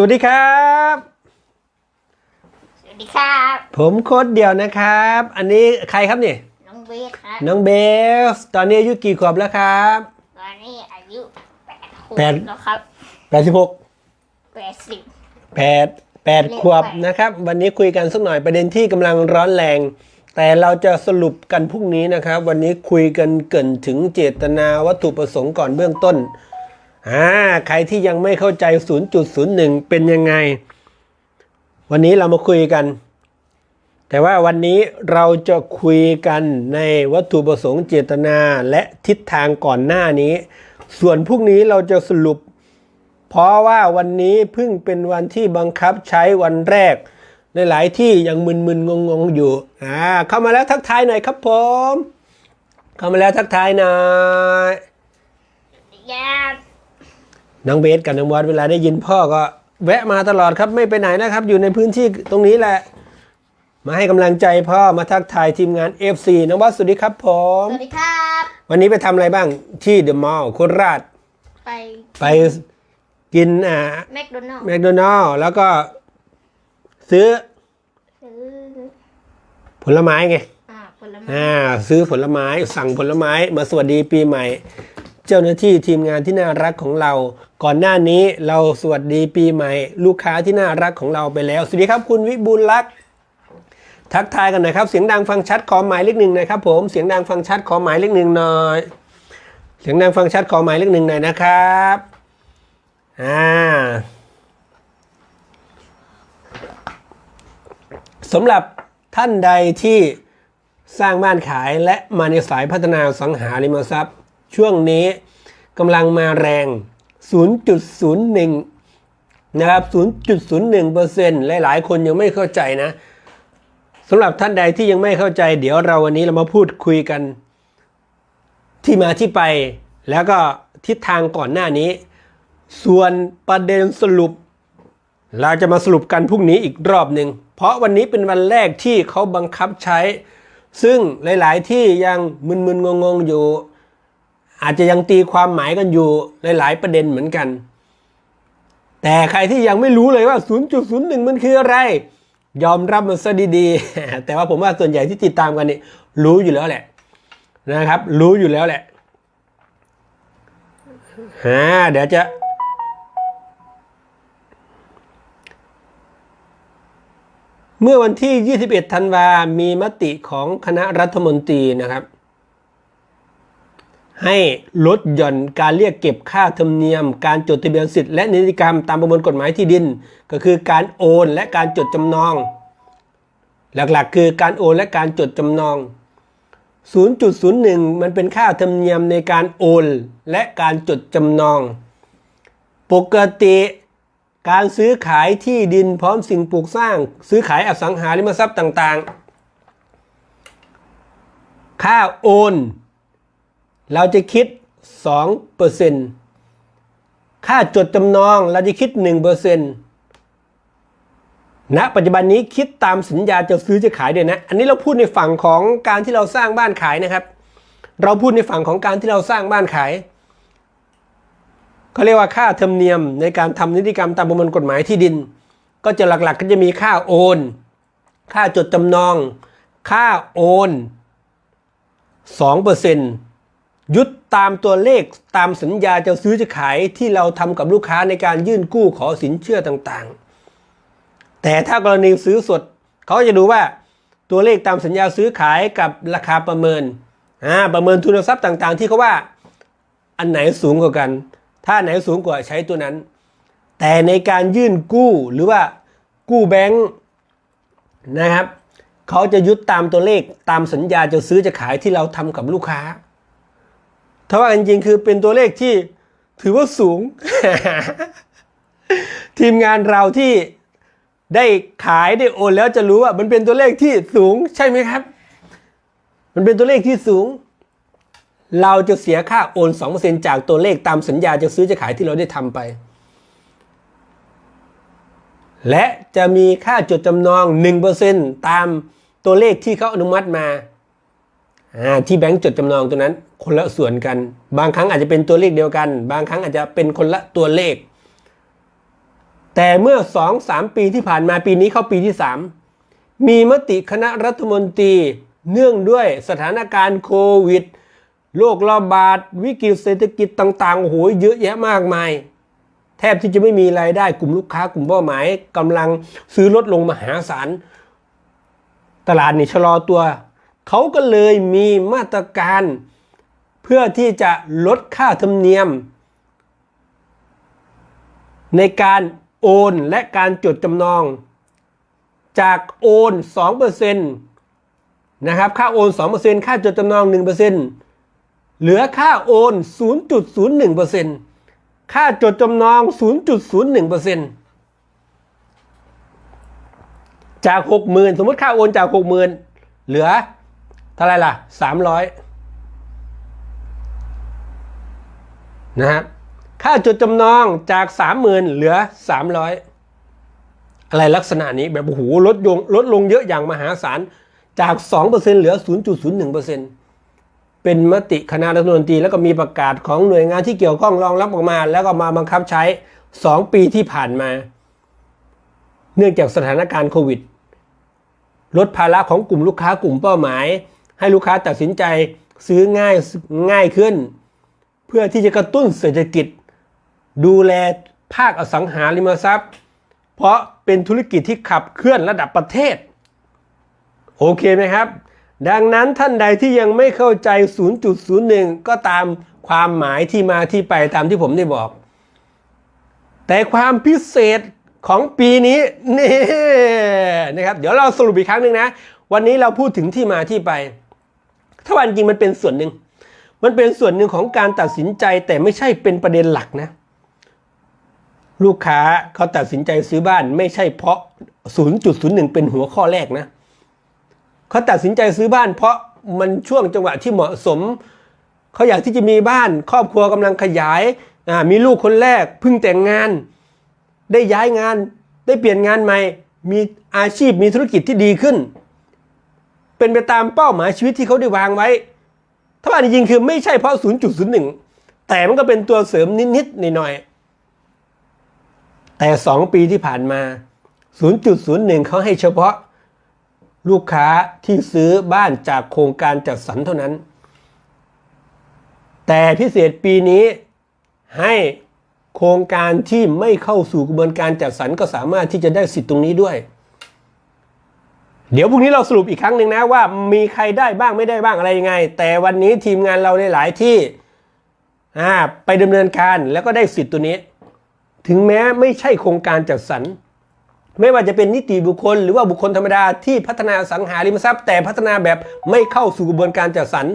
สวัสดีครับ สวัสดีครับ ผมโค้ดเดียวนะครับ อันนี้ใครครับนี่ น้องเบสครับ น้องเบส ตอนนี้อายุกี่ขวบแล้วครับ ตอนนี้อายุแปดขวบแปดแล้วครับแปดสิบหกแปดสิบ แปดแปดขวบนะครับ วันนี้คุยกันสักหน่อยประเด็นที่กำลังร้อนแรง แต่เราจะสรุปกันพรุ่งนี้นะครับ วันนี้คุยกันเกรินถึงเจตนาวัตถุประสงค์ก่อนเบื้องต้น อ่าใครที่ยังไม่เข้าใจ 0.01 เป็นยังไง วันนี้เรามาคุยกัน แต่ว่าวันนี้เราจะคุยกันในวัตถุประสงค์เจตนาและทิศทางก่อนหน้านี้ ส่วนพรุ่งนี้เราจะสรุป เพราะว่าวันนี้เพิ่งเป็นวันที่บังคับใช้วันแรกในหลายที่ยังมึนๆงงๆอยู่อ่าเข้ามาแล้วทักทายหน่อยครับผม เข้ามาแล้วทักทายหน่อยยา น้องเบสกับน้องวอดเวลาได้ยินพ่อก็แวะมาตลอดครับไม่ไปไหนนะครับ อยู่ในพื้นที่ตรงนี้แหละ มาให้กำลังใจพ่อมาทักทายทีมงาน FC น้องวอดสวัสดีครับผม สวัสดีครับ วันนี้ไปทำอะไรบ้างที่เดอะมอลล์โคราช ไปไปกินอ่าแมคโดนัลด์แมคโดนัลล์แล้วก็ ซื้อซื้อผลไม้ไง อ่าผลไม้อ่าซื้อผลไม้สั่งผลไม้มาสวัสดีปีใหม่ เจ้าหน้าที่ทีมงานที่น่ารักของเรา ก่อนหน้านี้เราสวัสดีปีใหม่ ลูกค้าที่น่ารักของเราไปแล้ว สวัสดีครับคุณวิบูลลักษ์ทักทายกันหน่อยครับ เสียงดังฟังชัดขอหมายเลขหนึ่งหน่อยครับผมเสียงดังฟังชัดขอหมายเลขหนึ่งหน่อย เสียงดังฟังชัดขอหมายเลขหนึ่งหน่อยนะครับอ่าสำหรับท่านใดที่สร้างบ้านขายและมาในสายพัฒนาสังหาริมทรัพย์ ช่วงนี้กำลังมาแรง 0.01 นะครับ 0.01%หลายๆ คนยังไม่เข้าใจนะสำหรับท่านใดที่ยังไม่เข้าใจ เดี๋ยวเราวันนี้เรามาพูดคุยกัน ที่มาที่ไป แล้วก็ทิศทางก่อนหน้านี้ ส่วนประเด็นสรุป เราจะมาสรุปกันพรุ่งนี้อีกรอบหนึ่งเพราะวันนี้เป็นวันแรกที่เขาบังคับใช้ ซึ่งหลาย ๆ ที่ยังมึนๆงงๆอยู่ อาจจะยังตีความหมายกันอยู่หลาย ๆ ประเด็นเหมือนกัน แต่ใครที่ยังไม่รู้เลยว่า 0.01 มันคืออะไร ยอมรับมันซะดีๆ แต่ว่าผมว่าส่วนใหญ่ที่ติดตามกันนี่รู้อยู่แล้วแหละนะครับ รู้อยู่แล้วแหละอ่าเดี๋ยวจะเมื่อวันที่ 21 ธันวา มีมติของคณะรัฐมนตรีนะครับ ให้ลดหย่อนการเรียกเก็บค่าธรรมเนียม การจดทะเบียนสิทธิ์และนิติกรรมตามประมวลกฎหมายที่ดิน ก็คือการโอนและการจดจำนอง หลักๆ คือการโอนและการจดจำนอง 0.01 มันเป็นค่าธรรมเนียมในการโอน และการจดจำนอง ปกติการซื้อขายที่ดินพร้อมสิ่งปลูกสร้าง ซื้อขายอสังหาริมทรัพย์ต่างๆ ค่าโอน เราจะคิด 2%ค่าจดจำนองเราจะคิด 1%ณปัจจุบันนี้คิดตามสัญญาจะซื้อจะขายเดี๋ยนะ อันนี้เราพูดในฝั่งของการที่เราสร้างบ้านขายนะครับ เราพูดในฝั่งของการที่เราสร้างบ้านขายเขาเรียกว่าค่าธรรมเนียมในการทำนิติกรรมตามประมวลกฎหมายที่ดิน ก็จะหลักๆก็จะมีค่าโอน ค่าจดจำนอง ค่าโอน2% ยึดตามตัวเลขตามสัญญาจะซื้อจะขายที่เราทำกับลูกค้าในการยื่นกู้ขอสินเชื่อต่างๆ แต่ถ้ากรณีซื้อสด เขาจะดูว่าตัวเลขตามสัญญาซื้อขายกับราคาประเมินอ่าประเมินทุนทรัพย์ต่างๆ ที่เขาว่าอันไหนสูงกว่ากัน ถ้าไหนสูงกว่าใช้ตัวนั้น แต่ในการยื่นกู้หรือว่ากู้แบงค์นะครับเขาจะยึดตามตัวเลขตามสัญญาจะซื้อจะขายที่เราทำกับลูกค้า ถ้าว่าจริงๆคือเป็นตัวเลขที่ถือว่าสูง ทีมงานเราที่ได้ขายได้โอนแล้วจะรู้ว่า มันเป็นตัวเลขที่สูงใช่ไหมครับ มันเป็นตัวเลขที่สูง เราจะเสียค่าโอน 2%จากตัวเลขตามสัญญาจะซื้อจะขายที่เราได้ทำไป และจะมีค่าจดจำนอง 1%ตามตัวเลขที่เขาอนุมัติมาอ่า ที่แบงก์จดจำนองตัวนั้น คนละส่วนกัน บางครั้งอาจจะเป็นตัวเลขเดียวกัน บางครั้งอาจจะเป็นคนละตัวเลข แต่เมื่อสองสามปีที่ผ่านมาปีนี้เข้าปีที่สามมีมติคณะรัฐมนตรีเนื่องด้วยสถานการณ์โควิดโรคระบาดวิกฤตเศรษฐกิจต่างๆโอ้โหเยอะแยะมากมาย แทบที่จะไม่มีรายได้กลุ่มลูกค้ากลุ่มเป้าหมายกำลังซื้อลดลงมหาศาลตลาดนี่ชะลอตัว เขาก็เลยมีมาตรการ เพื่อที่จะลดค่าธรรมเนียม ในการโอนและการจดจำนอง จากโอน2%นะครับค่าโอน 2%ค่าจดจำนอง 1%เหลือค่าโอน 0.01%ค่าจดจำนอง 0.01%จาก 60,000 สมมติค่าโอนจาก 60,000 เหลือ ท่าไรล่ะ300นะครับค่าจดจำนองจาก30,000เหลือ300อะไรลักษณะนี้แบบโอ้โหลดลงลดลงเยอะอย่างมหาศาลจาก 2%เหลือ 0.01%เป็นมติคณะรัฐมนตรีแล้วก็มีประกาศของหน่วยงานที่เกี่ยวข้องรองรับออกมา แล้วก็มาบังคับใช้ 2 ปีที่ผ่านมา เนื่องจากสถานการณ์โควิด ลดภาระของกลุ่มลูกค้ากลุ่มเป้าหมาย ให้ลูกค้าตัดสินใจซื้อง่ายง่ายขึ้น เพื่อที่จะกระตุ้นเศรษฐกิจ ดูแลภาคอสังหาริมทรัพย์ เพราะเป็นธุรกิจที่ขับเคลื่อนระดับประเทศ โอเคไหมครับ ดังนั้นท่านใดที่ยังไม่เข้าใจ 0.01 ก็ตามความหมายที่มาที่ไปตามที่ผมได้บอก แต่ความพิเศษของปีนี้นี่นะครับ เดี๋ยวเราสรุปอีกครั้งหนึ่งนะ วันนี้เราพูดถึงที่มาที่ไป ถ้าวันจริงมันเป็นส่วนหนึ่ง มันเป็นส่วนหนึ่งของการตัดสินใจแต่ไม่ใช่เป็นประเด็นหลักนะ ลูกค้าเขาตัดสินใจซื้อบ้านไม่ใช่เพราะ 0.01 เป็นหัวข้อแรกนะเขาตัดสินใจซื้อบ้าน เพราะมันช่วงจังหวะที่เหมาะสม เขาอยากที่จะมีบ้าน ครอบครัวกำลังขยาย มีลูกคนแรกเพิ่งแต่งงาน ได้ย้ายงาน ได้เปลี่ยนงานใหม่ มีอาชีพมีธุรกิจที่ดีขึ้น เป็นไปตามเป้าหมายชีวิตที่เขาได้วางไว้ ถ้าว่าจริงคือไม่ใช่เพราะ 0.01 แต่มันก็เป็นตัวเสริมนิดๆหน่อยๆแต่ 2 ปีที่ผ่านมา 0.01 เขาให้เฉพาะลูกค้าที่ซื้อบ้านจากโครงการจัดสรรเท่านั้น แต่พิเศษปีนี้ให้โครงการที่ไม่เข้าสู่กระบวนการจัดสรรก็สามารถที่จะได้สิทธิ์ตรงนี้ด้วย เดี๋ยวพรุ่งนี้เราสรุปอีกครั้งหนึ่งนะว่ามีใครได้บ้างไม่ได้บ้างอะไรยังไง แต่วันนี้ทีมงานเราในหลายที่อ่าไปดำเนินการแล้วก็ได้สิทธิ์ตัวนี้ ถึงแม้ไม่ใช่โครงการจัดสรรไม่ว่าจะเป็นนิติบุคคล หรือว่าบุคคลธรรมดาที่พัฒนาสังหาริมทรัพย์ แต่พัฒนาแบบไม่เข้าสู่กระบวนการจัดสรร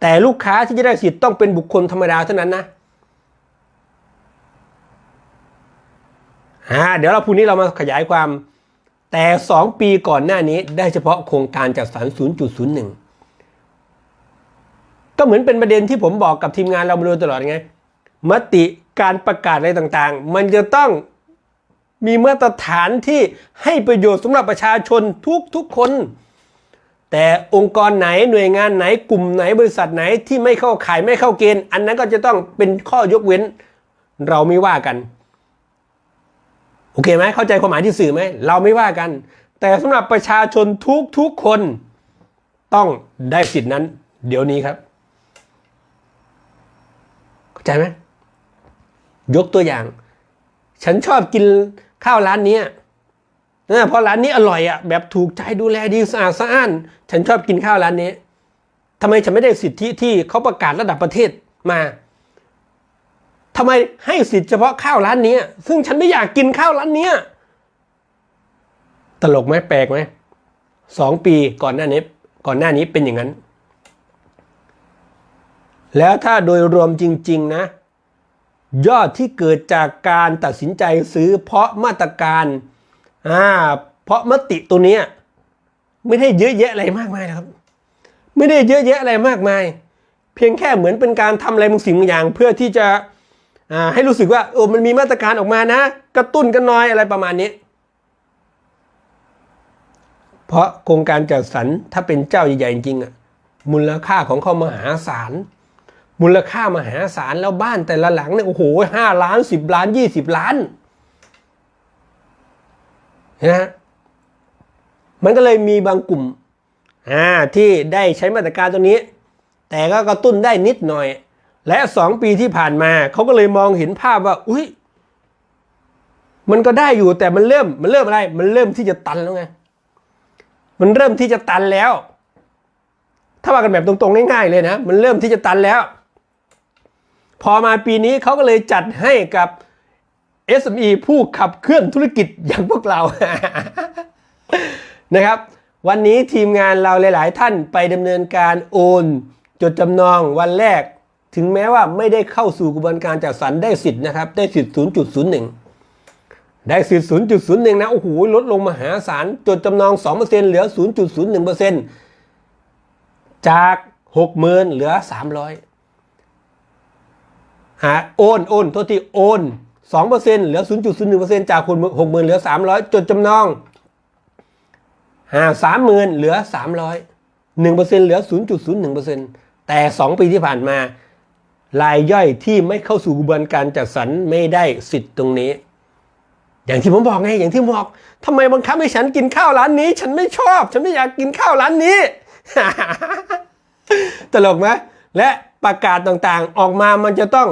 แต่ลูกค้าที่จะได้สิทธิ์ต้องเป็นบุคคลธรรมดาเท่านั้นนะอ่าเดี๋ยวเราพรุ่งนี้เรามาขยายความ แต่ 2 ปีก่อนหน้านี้ได้เฉพาะโครงการจัดสรร 0.01 ก็เหมือนเป็นประเด็นที่ผมบอกกับทีมงานเรามาโดยตลอดไง มติการประกาศอะไรต่างๆ มันจะต้องมีมาตรฐานที่ให้ประโยชน์สำหรับประชาชนทุกๆคน แต่องค์กรไหนหน่วยงานไหนกลุ่มไหนบริษัทไหนที่ไม่เข้าข่ายไม่เข้าเกณฑ์ อันนั้นก็จะต้องเป็นข้อยกเว้นเราไม่ว่ากัน โอเคไหมเข้าใจความหมายที่สื่อไหมเราไม่ว่ากัน แต่สำหรับประชาชนทุกๆคนต้องได้สิทธินั้น เดี๋ยวนี้ครับ เข้าใจไหมยกตัวอย่าง ฉันชอบกินข้าวร้านนี้นะเพราะร้านนี้อร่อยอะแบบถูกใจดูแลดีสะอาดสะอ้าน ฉันชอบกินข้าวร้านนี้ทำไมฉันไม่ได้สิทธิที่เขาประกาศระดับประเทศมา ทำไมให้สิทธิ์เฉพาะข้าวร้านนี้ ซึ่งฉันไม่อยากกินข้าวร้านนี้ ตลกไหมแปลกไหมสองปีก่อนหน้านี้ ก่อนหน้านี้เป็นอย่างนั้น แล้วถ้าโดยรวมจริง ๆ นะ ยอดที่เกิดจากการตัดสินใจซื้อเพราะมาตรการอ่าเพราะมติตัวนี้ไม่ได้เยอะแยะอะไรมากมายนะครับ ไม่ได้เยอะแยะอะไรมากมาย เพียงแค่เหมือนเป็นการทำอะไรบางสิ่งบางอย่าง เพื่อที่จะ ให้รู้สึกว่าโอ้มันมีมาตรการออกมานะ กระตุ้นกันหน้อยอะไรประมาณนี้ เพราะโครงการจัดสรรถ้าเป็นเจ้าใหญ่ๆจริงๆอะมูลค่าของเขามหาศาลมูลค่ามหาศาลแล้วบ้านแต่ละหลังเนี่ยโอ้โหห้าล้านสิบล้านยี่สิบล้านนะฮะมันก็เลยมีบางกลุ่มอ่าที่ได้ใช้มาตรการตรงนี้ แต่ก็กระตุ้นได้นิดหน่อย และสองปีที่ผ่านมาเขาก็เลยมองเห็นภาพว่า อุ้ยมันก็ได้อยู่แต่มันเริ่มมันเริ่มอะไร มันเริ่มที่จะตันแล้วไงมันเริ่มที่จะตันแล้ว ถ้าว่ากันแบบตรงๆง่ายๆเลยนะ มันเริ่มที่จะตันแล้ว พอมาปีนี้เขาก็เลยจัดให้กับ SME ผู้ขับเคลื่อนธุรกิจอย่างพวกเรา นะครับ วันนี้ทีมงานเราหลาย ๆ ท่านไปดำเนินการโอน จดจำนองวันแรก ถึงแม้ว่าไม่ได้เข้าสู่กระบวนการจัดสรรได้สิทธิ์นะครับ ได้สิทธิ์ 0.01 ได้สิทธิ์ 0.01 นะ โอ้โห ลดลงมหาศาล จดจำนอง 2%เหลือ 0.01%จาก 60,000 เหลือ 300 หาโอนโอนโทษทีโอนสองเหลือศูนย์จุดศูนย์หนึ่งเปอร์เซ็นต์จากคนหกหมื่นเหลือสามร้อยจดจำนองหาสามหมื่นเหลือสามร้อยหนึ่งเหลือศูนย์จุดศูนย์หนึ่งเปอร์เซ็นต์แต่สองปีที่ผ่านมา รายย่อยที่ไม่เข้าสู่กระบวนการจัดสรรไม่ได้สิทธิ์ตรงนี้ อย่างที่ผมบอกไงอย่างที่ผมบอกทำไมบังคับให้ฉันกินข้าวร้านนี้ ฉันไม่ชอบ ฉันไม่อยากกินข้าวร้านนี้ ตลกไหมและประกาศต่างๆ ออกมามันจะต้อง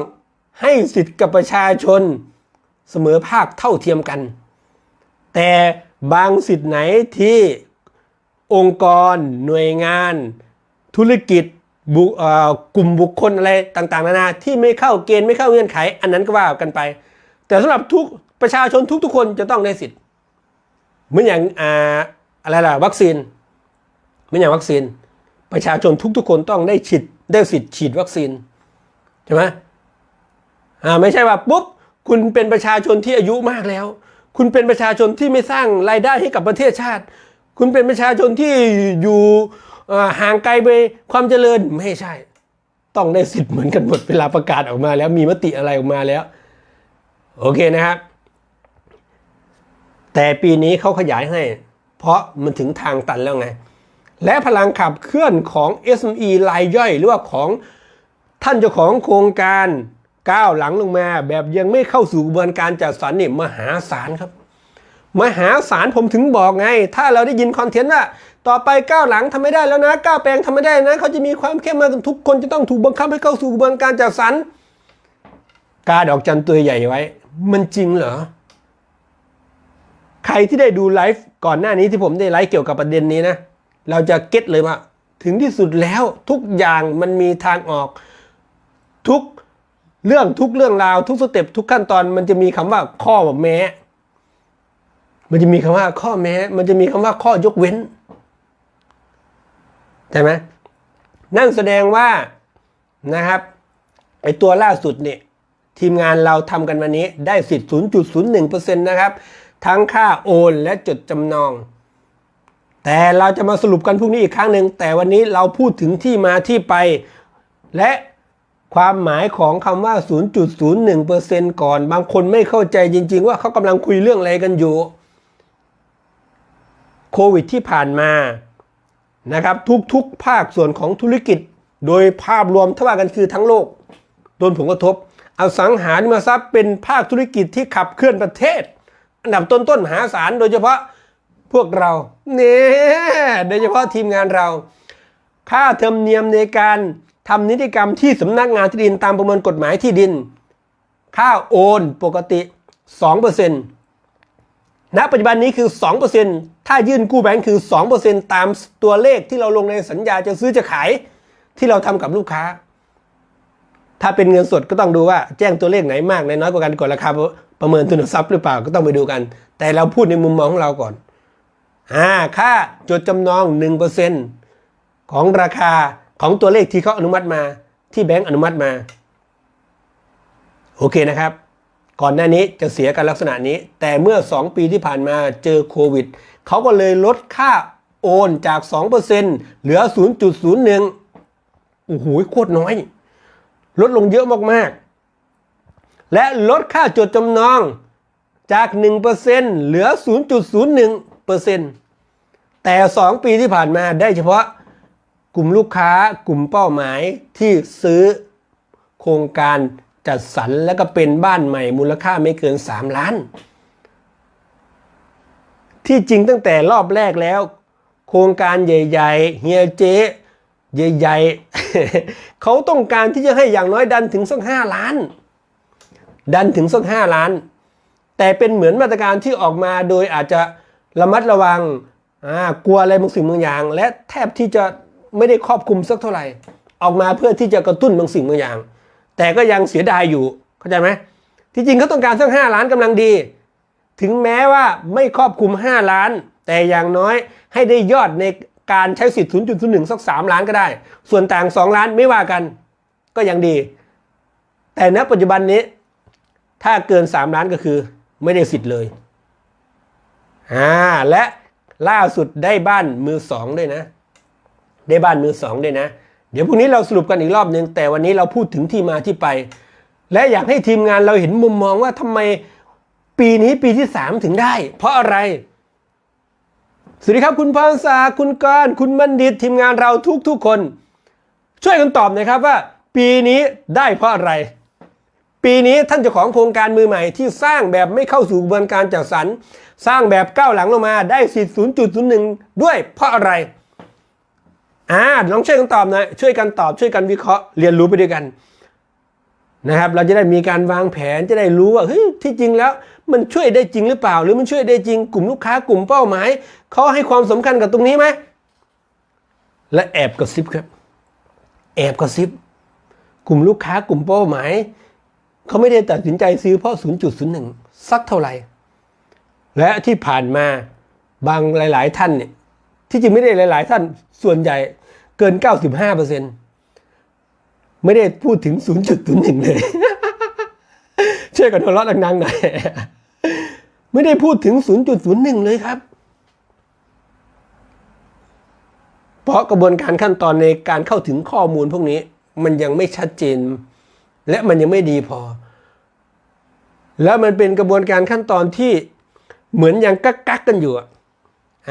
ให้สิทธิ์กับประชาชนเสมอภาคเท่าเทียมกัน แต่บางสิทธิ์ไหนที่องค์กร หน่วยงาน ธุรกิจ กลุ่มบุคคลอะไรต่างๆนานาที่ไม่เข้าเกณฑ์ไม่เข้าเงื่อนไข อันนั้นก็ว่ากันไป แต่สำหรับทุกประชาชนทุกๆ คนจะต้องได้สิทธิ์เหมือนอย่างอาอะไรล่ะวัคซีนเหมือนอย่างวัคซีน ประชาชนทุกๆ คนต้องได้ฉีดได้สิทธิ์ฉีดวัคซีนใช่ไหมอ่าไม่ใช่ว่าปุ๊บคุณเป็นประชาชนที่อายุมากแล้ว คุณเป็นประชาชนที่ไม่สร้างรายได้ให้กับประเทศชาติ คุณเป็นประชาชนที่อยู่ ห่างไกลไปความเจริญไม่ใช่ ต้องได้สิทธิ์เหมือนกันหมดเวลาประกาศออกมาแล้วมีมติอะไรออกมาแล้ว โอเคนะครับ แต่ปีนี้เขาขยายให้ เพราะมันถึงทางตันแล้วไง และพลังขับเคลื่อนของ SME รายย่อย หรือว่าของท่านเจ้าของโครงการก้าวหลังลงมา แบบยังไม่เข้าสู่กระบวนการจัดสรรเนี่ยมหาศาลครับ มหาศาลผมถึงบอกไง ถ้าเราได้ยินคอนเทนต์ว่า ต่อไปก้าวหลังทำไม่ได้แล้วนะก้าวแปลงทำไม่ได้นะ เขาจะมีความเข้มมาทุกคนจะต้องถูกบังคับให้เข้าสู่กระบวนการจัดสรรกาดอกจันตัวใหญ่ไว้ มันจริงเหรอ ใครที่ได้ดูไลฟ์ก่อนหน้านี้ที่ผมได้ไลฟ์เกี่ยวกับประเด็นนี้นะ เราจะเก็ตเลยว่า ถึงที่สุดแล้วทุกอย่างมันมีทางออก ทุกเรื่องทุกเรื่องราวทุกสเต็ปทุกขั้นตอนมันจะมีคำว่าข้อแม้ มันจะมีคำว่าข้อแม้ มันจะมีคำว่าข้อยกเว้นใช่ไหมนั่นแสดงว่านะครับไอตัวล่าสุดเนี่ยทีมงานเราทำกันวันนี้ได้สิทธิ์ 0.01%นะครับ ทั้งค่าโอนและจดจำนอง แต่เราจะมาสรุปกันพรุ่งนี้อีกครั้งหนึ่ง แต่วันนี้เราพูดถึงที่มาที่ไป และความหมายของคำว่า 0.01%ก่อน บางคนไม่เข้าใจจริง ๆ ว่าเขากำลังคุยเรื่องอะไรกันอยู่ โควิดที่ผ่านมานะครับทุกๆ ภาคส่วนของธุรกิจ โดยภาพรวมถ้าว่ากันคือทั้งโลกโดนผลกระทบอสังหาริมทรัพย์เป็นภาคธุรกิจที่ขับเคลื่อนประเทศ อันดับต้นๆมหาศาลโดยเฉพาะพวกเราเนี่ยโดยเฉพาะทีมงานเรา ค่าเทอมเนียมในการทำนิติกรรมที่สำนักงานที่ดินตามประมวลกฎหมายที่ดิน ค่าโอนปกติ 2% ณปัจจุบันนี้คือ 2%ถ้ายื่นกู้แบงค์คือ 2%ตามตัวเลขที่เราลงในสัญญาจะซื้อจะขายที่เราทำกับลูกค้า ถ้าเป็นเงินสดก็ต้องดูว่าแจ้งตัวเลขไหนมากไหนน้อยกว่ากันก่อนราคาประเมินทุนทรัพย์หรือเปล่าก็ต้องไปดูกัน แต่เราพูดในมุมมองของเราก่อนอ่าค่าจดจำนอง 1%ของราคาของตัวเลขที่เขาอนุมัติมา ที่แบงก์อนุมัติมา โอเคนะครับ ก่อนหน้านี้จะเสียกันลักษณะนี้ แต่เมื่อ 2 ปีที่ผ่านมาเจอโควิดเขาก็เลยลดค่าโอนจาก 2%เหลือ 0.01โอ้โหโคตรน้อย ลดลงเยอะมากๆ และลดค่าจดจำนองจาก 1%เหลือ 0.01%แต่ 2 ปีที่ผ่านมาได้เฉพาะกลุ่มลูกค้ากลุ่มเป้าหมายที่ซื้อโครงการ จัดสรรแล้วก็เป็นบ้านใหม่มูลค่าไม่เกิน 3 ล้าน ที่จริงตั้งแต่รอบแรกแล้ว โครงการใหญ่ๆเฮียเจ๊ใหญ่ๆเขาต้องการที่จะให้อย่างน้อยดันถึงสักห้าล้าน ดันถึงสักห้าล้าน แต่เป็นเหมือนมาตรการที่ออกมาโดยอาจจะระมัดระวังกลัวอะไรบางสิ่งบางอย่าง และแทบที่จะไม่ได้ครอบคลุมสักเท่าไหร่ ออกมาเพื่อที่จะกระตุ้นบางสิ่งบางอย่าง แต่ก็ยังเสียดายอยู่เข้าใจไหมที่จริงเขาต้องการสักห้าล้านกำลังดี ถึงแม้ว่าไม่ครอบคลุม 5 ล้าน แต่อย่างน้อยให้ได้ยอดในการใช้สิทธิ์ 0.01 สัก 3 ล้านก็ได้ ส่วนต่าง 2 ล้านไม่ว่ากันก็ยังดี แต่ณปัจจุบันนี้ ถ้าเกิน 3 ล้านก็คือไม่ได้สิทธิ์เลยอ่าและล่าสุดได้บ้านมือสองด้วยนะ ได้บ้านมือสองด้วยนะ เดี๋ยวพรุ่งนี้เราสรุปกันอีกรอบหนึ่งแต่วันนี้เราพูดถึงที่มาที่ไป และอยากให้ทีมงานเราเห็นมุมมองว่าทำไมปีนี้ปีที่สามถึงได้ เพราะอะไร สวัสดีครับคุณพรศักดิ์คุณกรคุณบัณฑิตทีมงานเราทุกทุกๆคน ช่วยกันตอบน่อยครับว่า ปีนี้ได้เพราะอะไร ปีนี้ท่านเจ้าของโครงการมือใหม่ที่สร้างแบบไม่เข้าสู่กระบวนการจัดสรรสร้างแบบก้าวหลังลงมาได้สิทธิ์0.01 ด้วยเพราะอะไร อ่าลองช่วยกันตอบหน่อยช่วยกันตอบช่วยกันวิเคราะห์เรียนรู้ไปด้วยกันนะครับเราจะได้มีการวางแผนจะได้รู้ว่าเฮ้ยที่จริงแล้ว มันช่วยได้จริงหรือเปล่า หรือมันช่วยได้จริงกลุ่มลูกค้ากลุ่มเป้าหมายเขาให้ความสำคัญกับตรงนี้ไหมและแอบกระซิบครับ แอบกระซิบ กลุ่มลูกค้ากลุ่มเป้าหมายเขาไม่ได้ตัดสินใจซื้อเพราะ 0.01 สักเท่าไหร่ และที่ผ่านมาบางหลาย ๆ ท่านเนี่ย ที่จริงไม่ได้หลาย ๆ ท่านส่วนใหญ่เกิน 95เปอร์เซ็นต์ไม่ได้พูดถึง 0.01 เลยช่วยกันหัวเราะดังๆหน่อยไม่ได้พูดถึง 0.01 เลยครับ เพราะกระบวนการขั้นตอนในการเข้าถึงข้อมูลพวกนี้ มันยังไม่ชัดเจน และมันยังไม่ดีพอ แล้วมันเป็นกระบวนการขั้นตอนที่เหมือนยังกักกักกันอยู่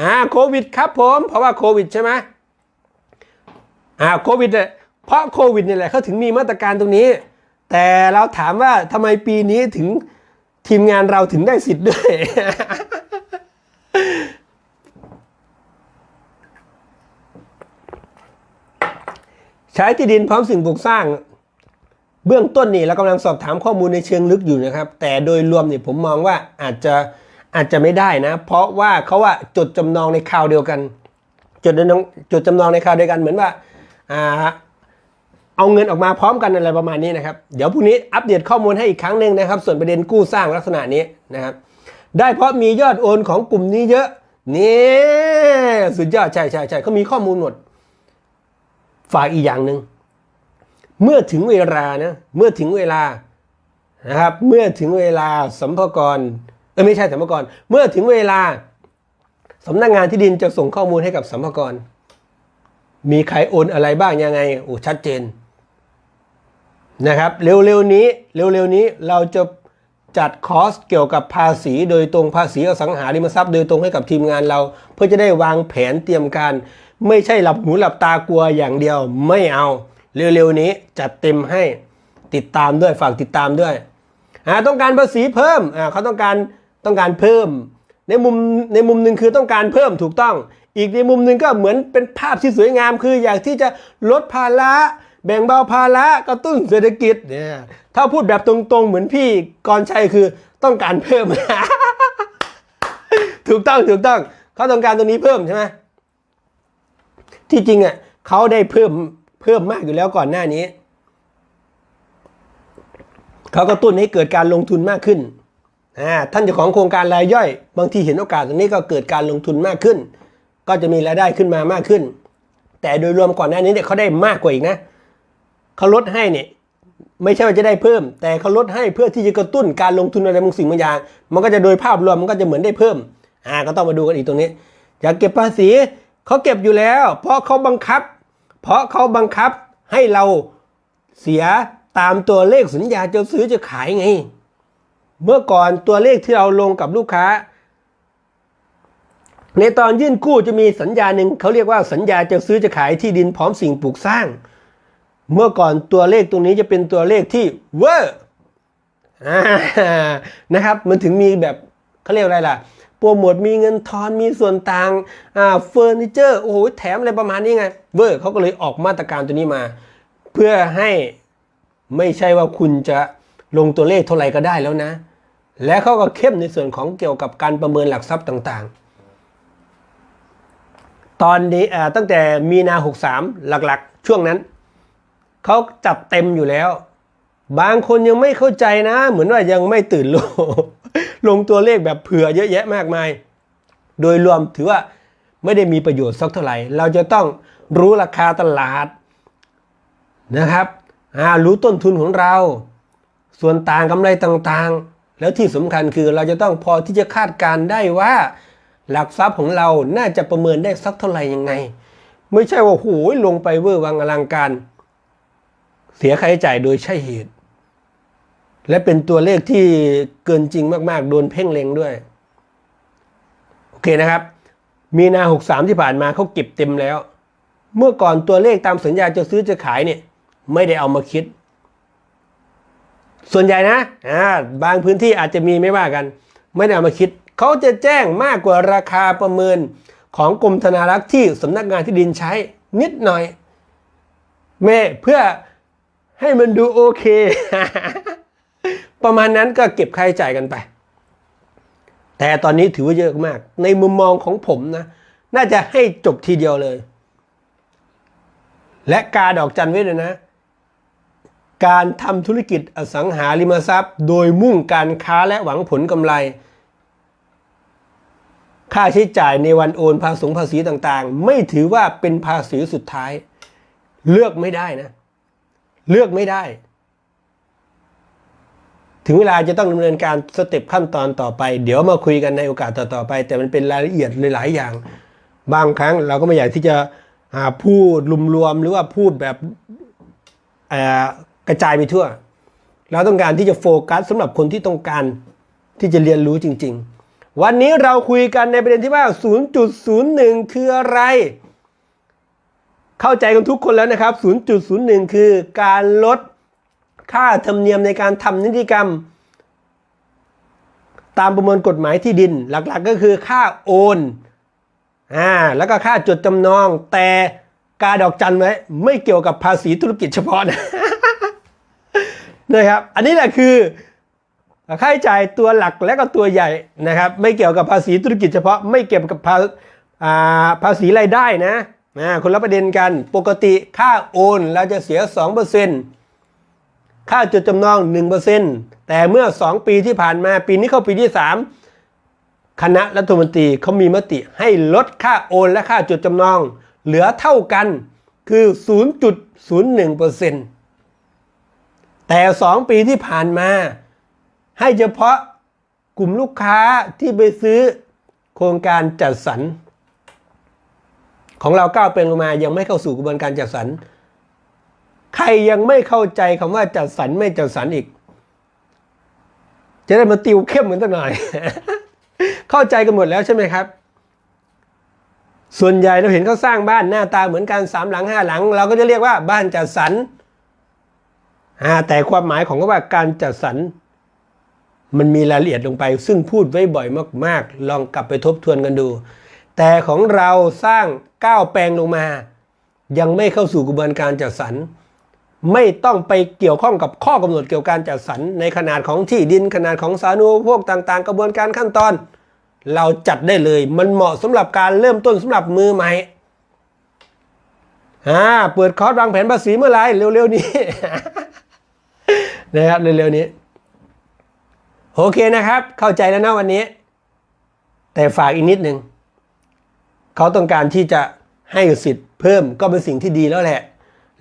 อะอ่าโควิดครับผม เพราะว่าโควิดใช่ไหมอ่าโควิดเนี่ยเพราะโควิดเนี่ยแหละเขาถึงมีมาตรการตรงนี้ แต่เราถามว่าทำไมปีนี้ถึงทีมงานเราถึงได้สิทธิ์ด้วย ใช้ที่ดินพร้อมสิ่งปลูกสร้าง เบื้องต้นนี่เรากำลังสอบถามข้อมูลในเชิงลึกอยู่นะครับ แต่โดยรวมนี่ผมมองว่าอาจจะ อาจจะไม่ได้นะ เพราะว่าเขาว่าจดจำนองในคราวเดียวกัน จดจำนองจดจำนองในคราวเดียวกันเหมือนว่าอ่าเอาเงินออกมาพร้อมกันอะไรประมาณนี้นะครับ เดี๋ยวพรุ่งนี้อัปเดตข้อมูลให้อีกครั้งหนึ่งนะครับ ส่วนประเด็นกู้สร้างลักษณะนี้นะครับ ได้เพราะมียอดโอนของกลุ่มนี้เยอะนี่สุดยอดใช่ใช่ใช่เขามีข้อมูลหมดฝากอีกอย่างหนึ่งเมื่อถึงเวลานะเมื่อถึงเวลานะครับ เมื่อถึงเวลาสัมภากร ออไม่ใช่สัมภากร เมื่อถึงเวลาสำนักงานที่ดินจะส่งข้อมูลให้กับสัมภากร มีใครโอนอะไรบ้างยังไงโอ้ชัดเจนนะครับ เร็วๆนี้เร็วๆนี้เราจะจัดคอร์สเกี่ยวกับภาษีโดยตรงภาษีอสังหาริมทรัพย์โดยตรงให้กับทีมงานเรา เพื่อจะได้วางแผนเตรียมการ ไม่ใช่หลับหูหลับตากลัวอย่างเดียวไม่เอา เร็วๆนี้จัดเต็มให้ติดตามด้วยฝากติดตามด้วยอ่าต้องการภาษีเพิ่มอ่าเขาต้องการ ต้องการเพิ่ม ในมุมในมุมหนึ่งคือต้องการเพิ่มถูกต้อง อีกในมุมหนึ่งก็เหมือนเป็นภาพที่สวยงาม คืออยากที่จะลดภาระแบ่งเบาภาระกระตุ้นเศรษฐกิจเนี่ยถ้าพูดแบบตรงๆ เหมือนพี่กรชัยคือต้องการเพิ่ม ถูกต้องถูกต้องเขาต้องการตรงนี้เพิ่มใช่ไหมที่จริงอะเขาได้เพิ่มเพิ่มมากอยู่แล้วก่อนหน้านี้เขาก็ตุ้นให้เกิดการลงทุนมากขึ้น ท่านเจ้าของโครงการรายย่อย บางทีเห็นโอกาสตรงนี้ก็เกิดการลงทุนมากขึ้น ก็จะมีรายได้ขึ้นมามากขึ้น แต่โดยรวมก่อนหน้านี้เนี่ยเขาได้มากกว่าอีกนะเขาลดให้เนี่ยไม่ใช่ว่าจะได้เพิ่ม แต่เขาลดให้เพื่อที่จะกระตุ้นการลงทุนอะไรบางสิ่งบางอย่างมันก็จะโดยภาพรวมมันก็จะเหมือนได้เพิ่มอ่าก็ต้องมาดูกันอีกตรงนี้ อยากเก็บภาษีเขาเก็บอยู่แล้ว เพราะเขาบังคับ เพราะเขาบังคับให้เราเสียตามตัวเลขสัญญาจะซื้อจะขายไง เมื่อก่อนตัวเลขที่เราลงกับลูกค้า ในตอนยื่นกู้จะมีสัญญาหนึ่งเขาเรียกว่าสัญญาจะซื้อจะขายที่ดินพร้อมสิ่งปลูกสร้าง เมื่อก่อนตัวเลขตรงนี้จะเป็นตัวเลขที่เวอร์นะครับ มันถึงมีแบบเขาเรียกอะไรล่ะโปรโมทมีเงินทอนมีส่วนต่างอ่าเฟอร์นิเจอร์โอ้โหแถมอะไรประมาณนี้ไงเวอร์เขาก็เลยออกมาตรการตัวนี้มา เพื่อให้ไม่ใช่ว่าคุณจะลงตัวเลขเท่าไหร่ก็ได้แล้วนะ และเขาก็เข้มในส่วนของเกี่ยวกับการประเมินหลักทรัพย์ต่างๆ ตอนนี้ตั้งแต่มีนา 63 หลักๆ ช่วงนั้นเขาจัดเต็มอยู่แล้ว บางคนยังไม่เข้าใจนะ เหมือนว่ายังไม่ตื่นโลกลงตัวเลขแบบเผื่อเยอะแยะมากมาย โดยรวมถือว่าไม่ได้มีประโยชน์สักเท่าไหร่ เราจะต้องรู้ราคาตลาดนะครับรู้ต้นทุนของเรา ส่วนต่างกำไรต่างๆ แล้วที่สำคัญคือเราจะต้องพอที่จะคาดการได้ว่า หลักทรัพย์ของเราน่าจะประเมินได้สักเท่าไหร่ยังไง ไม่ใช่ว่าโหยลงไปเวอร์วังอลังการ เสียค่าใช้จ่ายโดยใช่เหตุ และเป็นตัวเลขที่เกินจริงมากๆ โดนเพ่งเล็งด้วย โอเคนะครับ มีนา 63 ที่ผ่านมาเขาเก็บเต็มแล้ว เมื่อก่อนตัวเลขตามสัญญาจะซื้อจะขายเนี่ย ไม่ได้เอามาคิด ส่วนใหญ่นะอ่าบางพื้นที่อาจจะมีไม่ว่ากัน ไม่ได้เอามาคิด เขาจะแจ้งมากกว่าราคาประเมินของกรมธนารักษ์ที่สำนักงานที่ดินใช้นิดหน่อยแม่เพื่อให้มันดูโอเค ประมาณนั้นก็เก็บค่าใช้จ่ายกันไป แต่ตอนนี้ถือว่าเยอะมาก ในมุมมองของผมนะ น่าจะให้จบทีเดียวเลย และกาดอกจันไว้เลยนะ การทำธุรกิจอสังหาริมทรัพย์ โดยมุ่งการค้าและหวังผลกำไร ค่าใช้จ่ายในวันโอนภาษีภาษีต่างๆ ไม่ถือว่าเป็นภาษีสุดท้าย เลือกไม่ได้นะ เลือกไม่ได้ ถึงเวลาจะต้องดำเนินการสเต็ปขั้นตอนต่อไป เดี๋ยวมาคุยกันในโอกาสต่อๆไป แต่มันเป็นรายละเอียดหลายๆอย่าง บางครั้งเราก็ไม่อยากที่จะอ่าพูดรวมๆหรือว่าพูดแบบอ่อ กระจายไปทั่ว เราต้องการที่จะโฟกัสสำหรับคนที่ต้องการที่จะเรียนรู้จริง ๆ วันนี้เราคุยกันในประเด็นที่ว่า 0.01 คืออะไร เข้าใจกันทุกคนแล้วนะครับ 0.01 คือการลดค่าธรรมเนียมในการทำนิติกรรม ตามประมวลกฎหมายที่ดิน หลักๆก็คือค่าโอนอ่าแล้วก็ค่าจดจำนองแต่กาดอกจันไว้ ไม่เกี่ยวกับภาษีธุรกิจเฉพาะนะ นะครับ อันนี้แหละคือค่าใช้จ่ายตัวหลักและก็ตัวใหญ่นะครับ ไม่เกี่ยวกับภาษีธุรกิจเฉพาะไม่เกี่ยวกับภาาภาษีรายได้นะอ่าคนละประเด็นกันปกติค่าโอนเราจะเสีย 2%ค่าจดจำนอง 1%แต่เมื่อ 2 ปีที่ผ่านมาปีนี้เข้าปีที่ 3 คณะรัฐมนตรีเขามีมติให้ลดค่าโอนและค่าจดจำนอง เหลือเท่ากันคือ 0.01% แต่2ปีที่ผ่านมา ให้เฉพาะกลุ่มลูกค้าที่ไปซื้อโครงการจัดสรร ของเราก้าวเป็นลงมายังไม่เข้าสู่กระบวนการจัดสรร ใครยังไม่เข้าใจคำว่าจัดสรรไม่จัดสรรอีก จะได้มาติวเข้มเหมือนตั้งหน่อย เข้าใจกันหมดแล้วใช่ไหมครับ ส่วนใหญ่เราเห็นเขาสร้างบ้านหน้าตาเหมือนกันสามหลังห้าหลัง เราก็จะเรียกว่าบ้านจัดสรร แต่ความหมายของคำว่าการจัดสรรมันมีรายละเอียดลงไป ซึ่งพูดไว้บ่อยมาก ๆ ลองกลับไปทบทวนกันดู แต่ของเราสร้างก้าวแปลงลงมา ยังไม่เข้าสู่กระบวนการจัดสรรไม่ต้องไปเกี่ยวข้องกับข้อกำหนดเกี่ยวกับการจัดสรรในขนาดของที่ดินขนาดของสาธารณูปโภคต่างๆ กระบวนการขั้นตอน เราจัดได้เลยมันเหมาะสำหรับการเริ่มต้นสำหรับมือใหม่อ่าเปิดคอร์สวางแผนภาษีเมื่อไรเร็วๆนี้ นะครับเร็วๆนี้ โอเคนะครับ เข้าใจแล้วนะวันนี้ แต่ฝากอีกนิดหนึ่งเขาต้องการที่จะให้สิทธิ์เพิ่มก็เป็นสิ่งที่ดีแล้วแหละ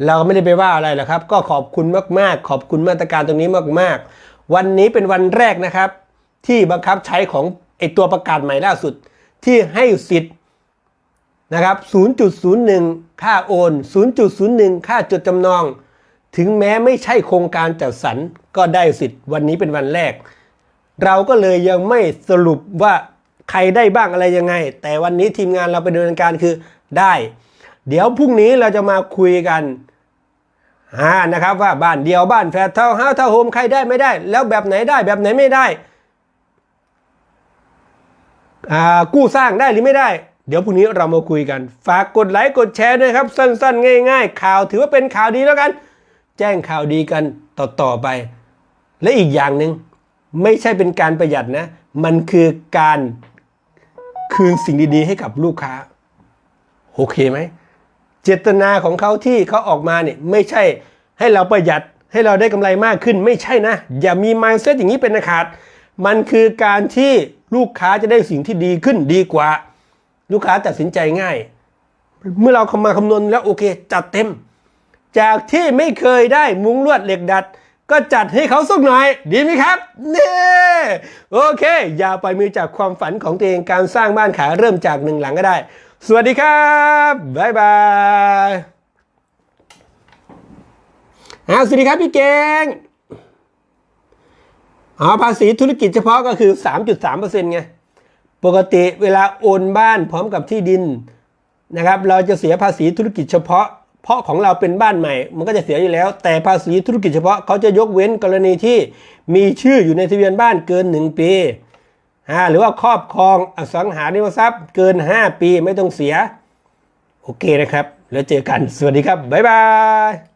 เราไม่ได้ไปว่าอะไรหรอกครับ ก็ขอบคุณมากๆ ขอบคุณมาตรการตรงนี้มากๆ วันนี้เป็นวันแรกนะครับ ที่บังคับใช้ของไอตัวประกาศใหม่ล่าสุด ที่ให้สิทธิ์นะครับ 0.01 ค่าโอน 0.01 ค่าจดจำนอง ถึงแม้ไม่ใช่โครงการจัดสรรก็ได้สิทธิ์วันนี้เป็นวันแรก เราก็เลยยังไม่สรุปว่าใครได้บ้างอะไรยังไง แต่วันนี้ทีมงานเราไปดำเนินการคือได้ เดี๋ยวพรุ่งนี้เราจะมาคุยกันอ่านะครับว่าบ้านเดียวบ้านแฟลตเท่าเฮาเท่าโฮมใครได้ไม่ได้ แล้วแบบไหนได้แบบไหนไม่ได้อ่ากู้สร้างได้หรือไม่ได้ เดี๋ยวพรุ่งนี้เรามาคุยกัน ฝากกดไลค์กดแชร์ด้วยครับ สั้นๆ ง่าย ๆ ข่าวถือว่าเป็นข่าวดีแล้วกัน แจ้งข่าวดีกันต่อๆไป และอีกอย่างหนึ่งไม่ใช่เป็นการประหยัดนะ มันคือการคืนสิ่งดีๆให้กับลูกค้า โอเคไหม เจตนาของเขาที่เขาออกมาเนี่ยไม่ใช่ให้เราประหยัดให้เราได้กำไรมากขึ้นไม่ใช่นะ อย่ามี mindset อย่างนี้เป็นอันขาด มันคือการที่ลูกค้าจะได้สิ่งที่ดีขึ้นดีกว่า ลูกค้าตัดสินใจง่าย เมื่อเราคำมาคำนวณแล้วโอเค จัดเต็ม จากที่ไม่เคยได้มุ้งลวดเหล็กดัด ก็จัดให้เขาสักหน่อย ดีไหมครับเน่โอเค อย่าปล่อยมือจากความฝันของตัวเองการสร้างบ้านขายเริ่มจากหนึ่งหลังก็ได้ สวัสดีครับบ๊ายบายอาสวัสดีครับพี่เก่งอ๋อภาษีธุรกิจเฉพาะก็คือ 3.3%ไง ปกติเวลาโอนบ้านพร้อมกับที่ดินนะครับ เราจะเสียภาษีธุรกิจเฉพาะ เพราะของเราเป็นบ้านใหม่ มันก็จะเสียอยู่แล้ว แต่ภาษีธุรกิจเฉพาะเขาจะยกเว้นกรณีที่มีชื่ออยู่ในทะเบียนบ้านเกิน 1 ปีอ่าหรือว่าครอบครองอสังหาริมทรัพย์เกิน 5 ปีไม่ต้องเสีย โอเคนะครับ แล้วเจอกัน สวัสดีครับ บ๊ายบาย